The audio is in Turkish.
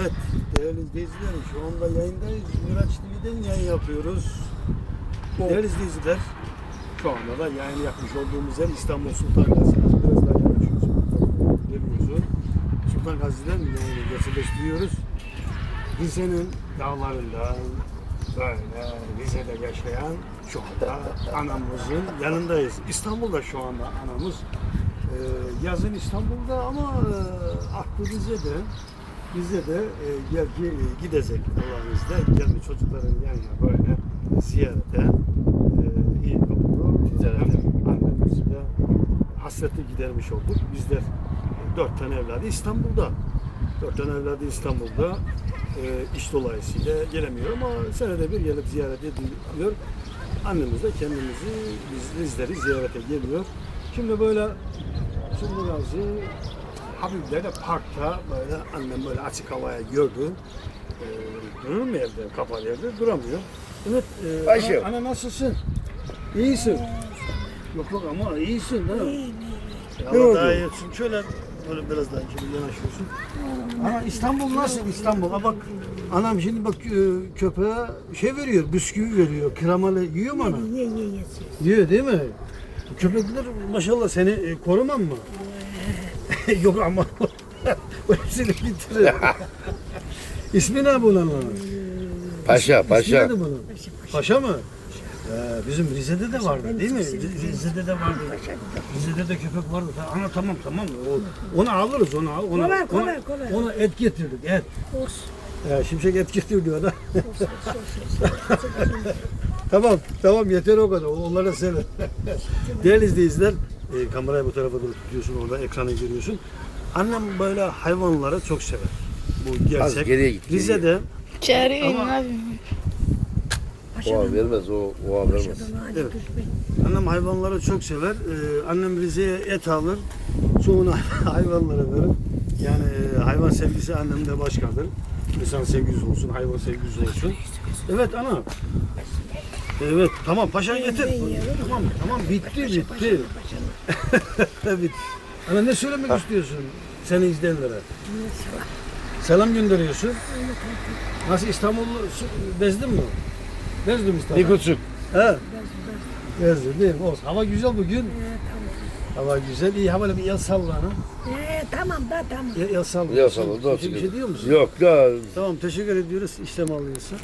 Evet, değerli izleyiciler, şu anda yayındayız. Miraç TV'den yayın yapıyoruz. Değerli izleyiciler, şu anda da yayın yapmış olduğumuz yer İstanbul Sultan Gazi. Biraz daha yaklaşıyoruz. Görüyorsun. Sultan Gazi'den yayını gerçekleştiriyoruz. Rize'nin dağlarında, böyle Rize'de yaşayan şu anda anamızın yanındayız. İstanbul'da şu anda anamız. Ee, yazın İstanbul'da ama e, aklı Rize'de. Rize'de e, gel, e, gidecek Allah'ın izniyle. Gelmiş çocukların yanına böyle ziyarete. E, iyi oldu. Annemizi de hasreti gidermiş olduk. Bizler e, dört tane evladı İstanbul'da. Dört tane evladı İstanbul'da. E, iş dolayısıyla gelemiyor ama senede bir gelip ziyaret ediliyor. Annemiz de kendimizi, biz, bizleri ziyarete geliyor. Şimdi böyle Şimdi Gazi Habibler'de parkta böyle annem böyle açık havaya gördü. E, durur mu evde, kapalı evde? Duramıyor. Evet, e, Ayşe. ana, ana nasılsın? İyisin. Yok yok ama iyisin değil mi? İyi, iyi. Allah oldu? daha iyi etsin. Şöyle böyle biraz daha şöyle yanaşıyorsun. Ama İstanbul nasıl İstanbul? Ha bak anam şimdi bak e, köpeğe şey veriyor, bisküvi veriyor. Kremalı yiyor mu ana? Ye ye ye. Yiyor değil mi? Bu Köpekler maşallah seni e, korumam mı? Yok ama o hepsini bitirir. İsmi ne bunun? Paşa, İsmi paşa. neydi bunun? Paşa mı? Ee, bizim Rize'de de vardı değil mi? Ri- Rize'de de vardı. Rize'de de köpek vardı. Ana tamam tamam. O, onu alırız onu al. Ona, Kolay, ona, kolay, kolay. ona et getirdik et. Olsun. Ya şimşek et. Olsun, olsun, olsun. tamam tamam yeter o kadar. Onlara sever. Değerli izleyiciler e, kamerayı bu tarafa doğru tutuyorsun orada ekranı görüyorsun. Annem böyle hayvanları çok sever. Bu gerçek. geriye git, geriye. Rize'de Çağırıyorum Ama- abi. Oha vermez, o oha vermez. Evet. Annem hayvanları çok sever. Ee, annem Rize'ye et alır. Çoğunu hayvanlara verir. Yani e, hayvan sevgisi annemde başkadır. İnsan sevgisi olsun, hayvan sevgisi olsun. Evet ana. Evet tamam paşa getir. Tamam tamam bitti bitti. bitti. Ana ne söylemek istiyorsun seni izleyenlere? Selam gönderiyorsun. Nasıl İstanbul'u bezdin mi? Bezdim İstanbul'u. Bir küçük. He. Gezdim değil mi? Olsun. Hava güzel bugün. Hava güzel. İyi havalı bir el salla ana. Ee, tamam da tamam. Salla. Ya sana da Bir şey, bir şey diyor musun? Yok ya Tamam teşekkür ediyoruz. İşlem alıyorsun.